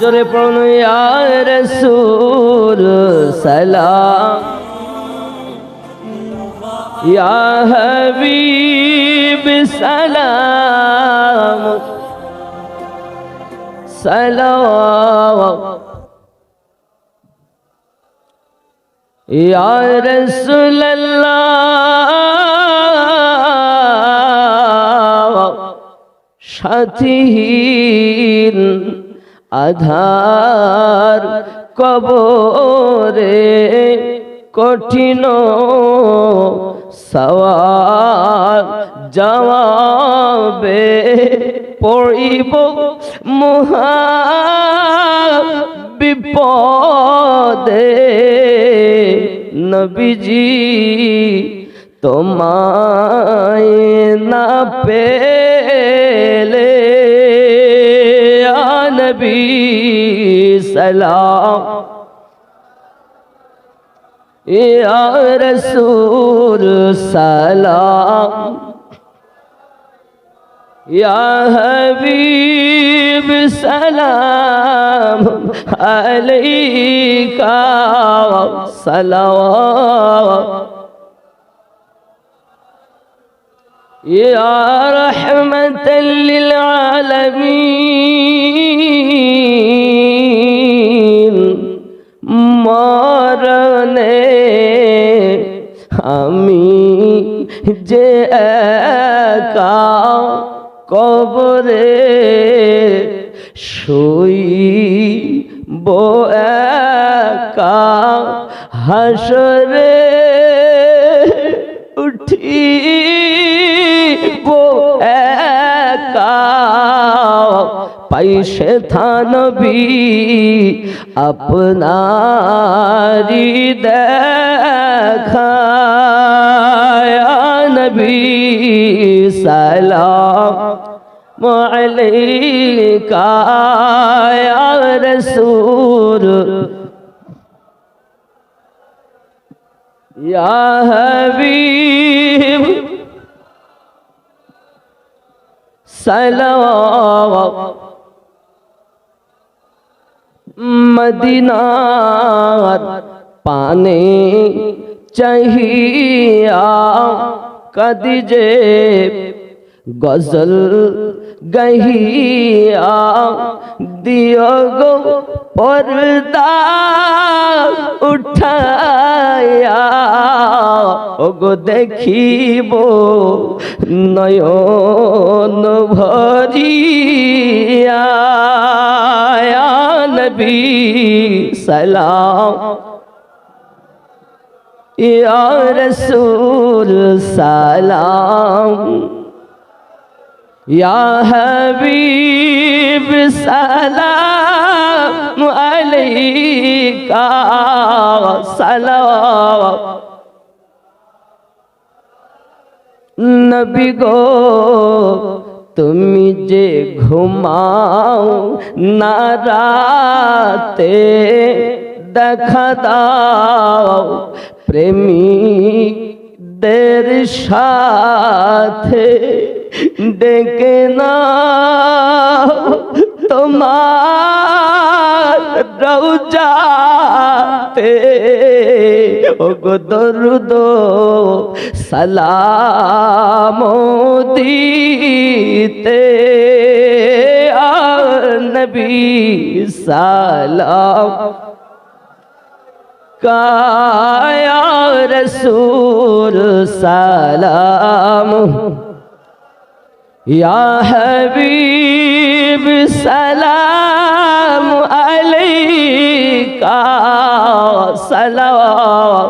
জোরে পড়ুন রসুল সালাম। ইয়া হাবিব সালাম। সালাম ইয়া রসুল সাথীহীন। আধার কবরে কঠিন সওয়াল জবাবে পড়িব মহা বিপদে। নবীজি তোমায় না পেলে سلام. يا رسول سلام. يا حبيب سلام. عليك سلام. يا رحمة للعالمين যে কবরে শুই বো একা হাসরে উঠি বো একা পাইসে থানবি আপনারি দেখা নবী সালাম আলাইকা ইয়া রাসূল। ইয়া হাবিব। সালাম। মদিনার পানে চাহিয়া কদিজে গজল গহিয়া দিও গো পর্দা উঠায়া ও গো দেখিব নয়ন ভরিয়া। নবী সালাম ইয়া রসুল সালাম। ইয়া হাবিব সালাম আলাইকা সালাম। নবী গো, তুমি যে ঘুমাও না রাতে দেখা দাও প্রেমিকদের সাথে ডেকে না তোমার রৌজাতে ও গো দরুদ সালাম দিতে। নবী সালাম কায়া রসুল সালাম। হাবিব সালাম আলাইকা সালাওয়াতুল্লাহি।